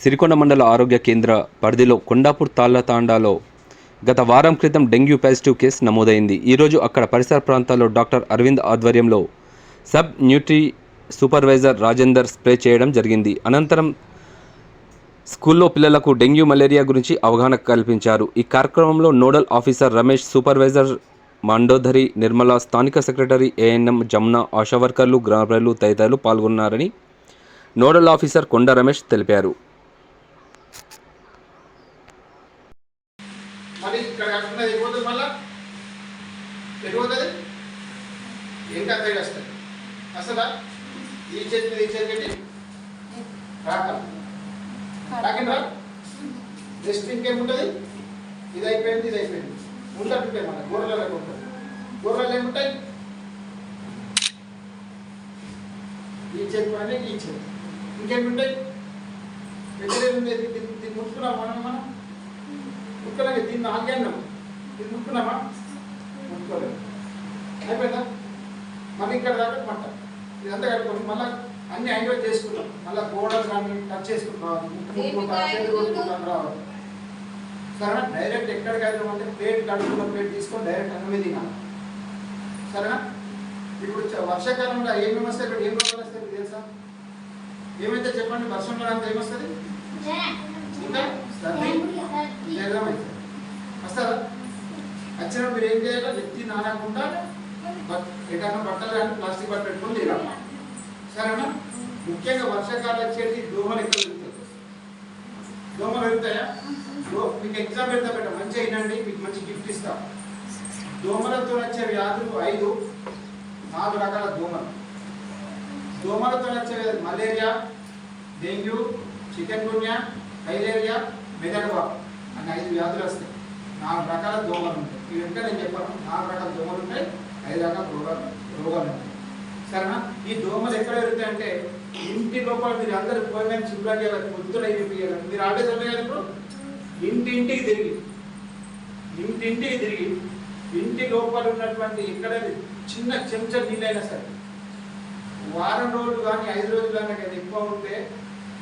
సిరికొండ మండల ఆరోగ్య కేంద్ర పరిధిలో కొండాపూర్ తాళ్ళతాండాలో గత వారం క్రితం డెంగ్యూ పాజిటివ్ కేసు నమోదైంది. ఈరోజు అక్కడ పరిసర ప్రాంతాల్లో డాక్టర్ అరవింద్ ఆధ్వర్యంలో సబ్ న్యూట్రీ సూపర్వైజర్ రాజేందర్ స్ప్రే చేయడం జరిగింది. అనంతరం స్కూల్లో పిల్లలకు డెంగ్యూ మలేరియా గురించి అవగాహన కల్పించారు. ఈ కార్యక్రమంలో nodal officer Ramesh supervisor Mandodari Nirmala స్థానిక సెక్రటరీ ఏఎన్ఎం జమున ఆశా వర్కర్లు గ్రామ ప్రజలు తదితరులు పాల్గొన్నారని నోడల్ ఆఫీసర్ కొండ రమేష్ తెలిపారు. మళ్ళీ? ఇక్కడ వస్తుంది ఈ నెక్స్ట్ ఇంకేముంటుంది? ఇది అయిపోయింది ఇది అయిపోయింది. ఉంటాయి మన గొర్రెలకు ఉంటుంది గొర్రెలు ఏముంటాయి? ఈ చేతి పైన ఈ చేతి. ఇంకేముంటాయి ఎక్కడేది ఉంది దీన్ని దీన్ని ముట్టుకున్నాం మనం? మనం ముట్టుకోలేదు దీన్ని నాలుగేళ్ళం. ఇది ముట్టుకున్నామా? ముట్టుకోలేదు. అయిపోయిందా? మళ్ళీ ఇక్కడ దాకా మంట ఇదంతా కట్టుకోండి మళ్ళీ అన్ని ఐడియా చేసుకుంటాం. మళ్ళీ గోడలు కానీ టచ్ చేసుకుంటూ. ముట్టుకుంటా రావాలి. సరేనా? డైరెక్ట్ ఎక్కడికి వెళ్తాం అంటే ప్లేట్ కడుక్కున్న ప్లేట్ తీసుకొని డైరెక్ట్ అన్నమే తినాలి. సరేనా? ఇప్పుడు వర్షాకాలంలో ఏమేమి వస్తాయి? ఇక్కడ ఏం రోగాలు వస్తాయి మీకు తెలుసా ఏమైతే చెప్పండి వర్షంలో అంతా ఏమొస్తుంది వస్తారా? వచ్చినప్పుడు మీరు ఏం చేయాలి? నెత్తి నానకుండా బట్- బట్టలు కానీ ప్లాస్టిక్ బట్ట పెట్టుకొని తీరాలి సరేనా? ముఖ్యంగా వర్షాకాలం వచ్చేసి దోమలు ఎక్కువ పెరుగుతాయి దోమలు పెరుగుతాయా? మీకు ఎగ్జామ్ పెడతా పెట్ట. మంచిగా వినండి. మీకు మంచి గిఫ్ట్ ఇస్తా. దోమలతో వచ్చే వ్యాధులు ఐదు. నాలుగు రకాల దోమలు. దోమలతో వచ్చే malaria dengue chikungunya filaria మెదడువా అనే ఐదు వ్యాధులు వస్తాయి. నాలుగు రకాల దోమలు ఉంటాయి. ఇవి అంటే నేను చెప్పాను. నాలుగు రకాల దోమలు ఉంటాయి ఐదు రకాల రోగాలు రోగాలు ఉంటాయి. సరేనా? ఈ దోమలు ఎక్కడ పెరుగుతాయంటే ఇంటి లోపల మీరు అందరూ పోయిన శుభ్రం చేయాలి పొద్దున అయిపోయాలి మీరు ఆడే ఉంటాయి ఇప్పుడు? ఇంటింటికి తిరిగి ఇంటింటికి తిరిగి ఇంటి లోపల ఉన్నటువంటి ఎక్కడ చిన్న చెంచా నీళ్ళైనా సరే. వారం రోజులు కానీ ఐదు రోజులు కానీ ఎక్కువ ఉంటే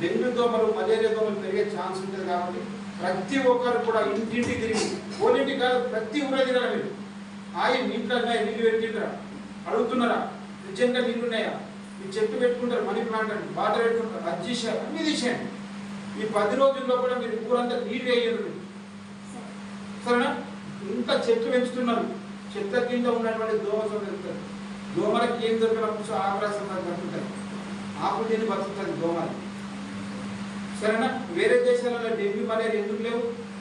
డెంగ్యూ దోమలు మలేరియా దోమలు పెరిగే ఛాన్స్ ఉంటుంది కాబట్టి ప్రతి ఒక్కరు కూడా ఇంటింటికి తిరిగి ఓనింటి కాదు ప్రతి ఊరే తిరగల మీరు. ఆయి నీళ్ళు ఉన్నాయి నీళ్ళు పెట్టిండ్రా అడుగుతున్నారా? నిజంగా నీళ్ళు ఉన్నాయా? ఈ చెట్టు పెట్టుకుంటారు మనీ ప్లాంట్ అని వాటర్ పెట్టుకుంటారు అది తీసేయాలి అన్ని తీసేయండి. ఈ పది రోజుల్లో కూడా మీరు ఊరంతా నీళ్ళు వేయరు సరేనా? ఇంత చెట్లు పెంచుతున్నారు. చెట్ల కింద ఉన్నటువంటి దోమలు పెరుగుతారు దోమలకి ఏం దొరికినప్పుడు ఆగ్రాసం బతుకుతాయి. ఆకు తిని బతుకుతుంది దోమలు సరేనా? వేరే దేశాలలో డెంగ్యూ మలేరియా ఎందుకు లేవు?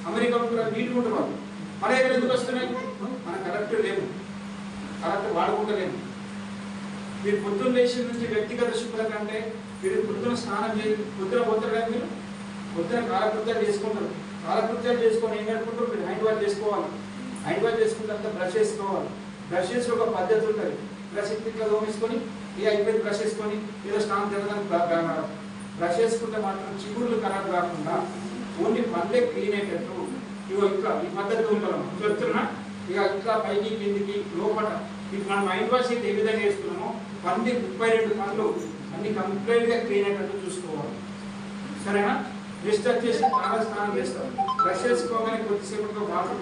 అమెరికా కూడా నీళ్ళు ఉంటున్నారు మలేరియా ఎందుకు వస్తున్నాయి? మన కరెక్ట్ లేవు కరెక్ట్ వాడుకుంటలేము మీరు పొద్దున్న లేచి నుంచి వ్యక్తిగత శుభ్రత కంటే మీరు పొద్దున స్నానం చేసి పొద్దున పొద్దున మీరు? పొద్దున కాలకృత్యాలు చేసుకుంటారు. కాలకృత్యాలు చేసుకొని ఏం కట్టుకుంటారు మీరు హ్యాండ్ వాష్ చేసుకోవాలి. హ్యాండ్ వాష్ చేసుకుంటే తర్వాత బ్రష్ చేసుకోవాలి. బ్రష్ చేసే ఒక పద్ధతి ఉంటుంది. బ్రష్ ఇట్లా దోమేసుకొని ఏ అయిపోయింది బ్రష్ చేసుకొని ఏదో స్నానం తిరగడానికి బ్రష్ చేసుకుంటే మాత్రం చిగుళ్ళు ఖరాబ్ కాకుండా ఓన్లీ పందే క్లీన్ అయ్యేటట్టు ఇగో ఇట్లా ఈ పద్ధతి ఉంటాం చెప్తున్నా ఇక ఇట్లా పైకి కిందికి లోపల ఇప్పుడు మనం మైండ్ వాష్ అయితే ఏ విధంగా వేసుకున్నామో పంది ముప్పై రెండు పనులు అన్ని కంప్లీట్గా క్లీన్ అయ్యేటట్టు చూసుకోవాలి. సరేనా? నెక్స్ట్ వచ్చేసి చాలా స్నానం చేస్తాం. బ్రష్ చేసుకోగానే కొద్దిసేపు వాటర్